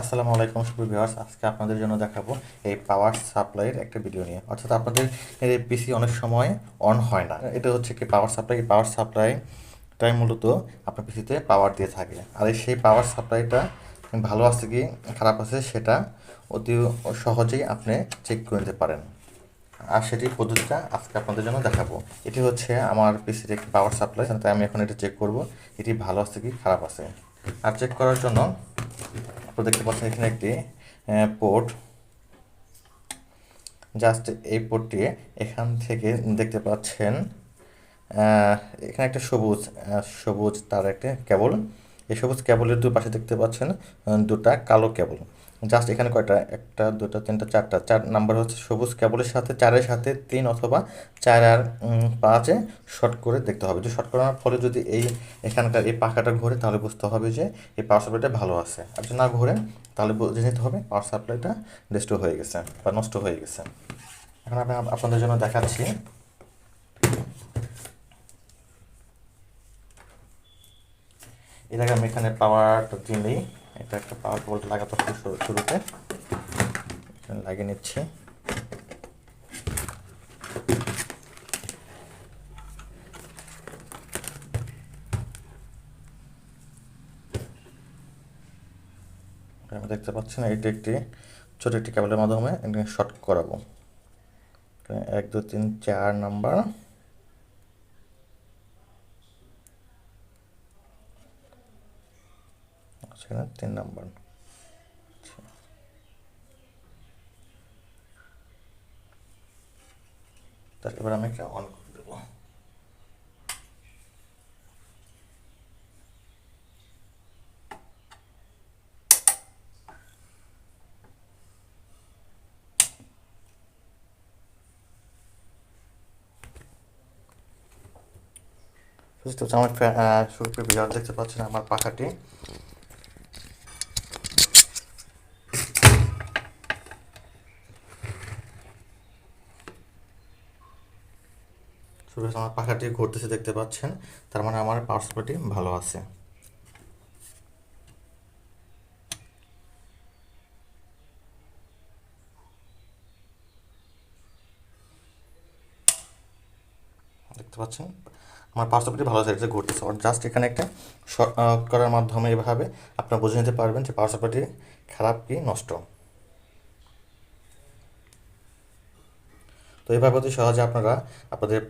আসসালামু আলাইকুম, সুপ্রিয় ভিউয়ার্স। আজকে আপনাদের জন্য দেখাবো এই পাওয়ার সাপ্লাইয়ের একটা ভিডিও নিয়ে। অর্থাৎ আপনাদের পিসি অনেক সময় অন হয় না। এটা হচ্ছে কি পাওয়ার সাপ্লাই? পাওয়ার সাপ্লাইটাই মূলত আপনার পিসিতে পাওয়ার দিয়ে থাকে। আর এই সেই পাওয়ার সাপ্লাইটা ভালো আছে কি, খারাপ আছে সেটা অতি সহজেই আপনি চেক করে নিতে পারেন। আর সেটি পদ্ধতিটা আজকে আপনাদের জন্য দেখাবো। এটি হচ্ছে আমার পিসির একটি পাওয়ার সাপ্লাই, তাই আমি এখন এটা চেক করব। এটি ভালো আছে কি, খারাপ আছে। আর চেক করার জন্য আপনারা দেখতে পাচ্ছেন এখানে একটি পোর্ট জাস্ট এই পোর্টটি এখান থেকে দেখতে পাচ্ছেন এখানে একটা সবুজ সবুজ তার একটা কেবল এই সবুজ কেবলের দুপাশে দেখতে পাচ্ছেন দুটা কালো কেবল জাস্ট এখানে কয়টা? একটা, দুটা, তিনটা, চারটা। চার নাম্বার হচ্ছে সবুজ কেবলের সাথে, চারের সাথে তিন অথবা চার আর পাঁচে শর্ট করে দেখতে হবে। যে শর্ট করার ফলে যদি এই এখানকার এই পাখাটা ঘোরে, তাহলে বুঝতে হবে যে এই পাওয়ার সাপ্লাইটা ভালো আছে। আর যদি না ঘোরে, তাহলে বুঝে নিতে হবে পাওয়ার সাপ্লাইটা ডিস্ট্রয় হয়ে গেছে বা নষ্ট হয়ে গেছে। এখন আমি আপনাদের জন্য দেখাচ্ছি। এর আগে আমি এখানে পাওয়ারটা দিলেই এটা একটা পাওয়ার বোল্ট লাগাতে হবে শুরুতে। এখানে লাগিয়ে নিচ্ছি। আমি দেখতে পাচ্ছেন এটি একটি ছোট একটি কেবলের মাধ্যমে শর্ট করাবো। এক দু তিন, চার নাম্বার সেখানে তিন নাম্বার। আচ্ছা। এবার আমি একটা অন করে আমার বিহার দেখতে পাচ্ছেন আমার পাখাটি। আমার পাখাটি ঘুরতেছে দেখতে পাচ্ছেন। তার মানে আমার পাওয়ার ভালো আছে। দেখতে পাচ্ছেন? আমার পাওয়ার ভালো আছে, এটা ঘুরতেছে। জাস্ট এখানে একটা শর্ট করার মাধ্যমে এভাবে আপনারা বুঝে নিতে পারবেন যে পাওয়ার খারাপ কি নষ্ট। তো এভাবে অতি সহজে আপনারা আপনাদের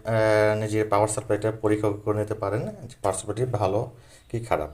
নিজের পাওয়ার সাপ্লাইটা পরীক্ষা করে নিতে পারেন যে পাওয়ার সাপ্লাইটি ভালো কি খারাপ।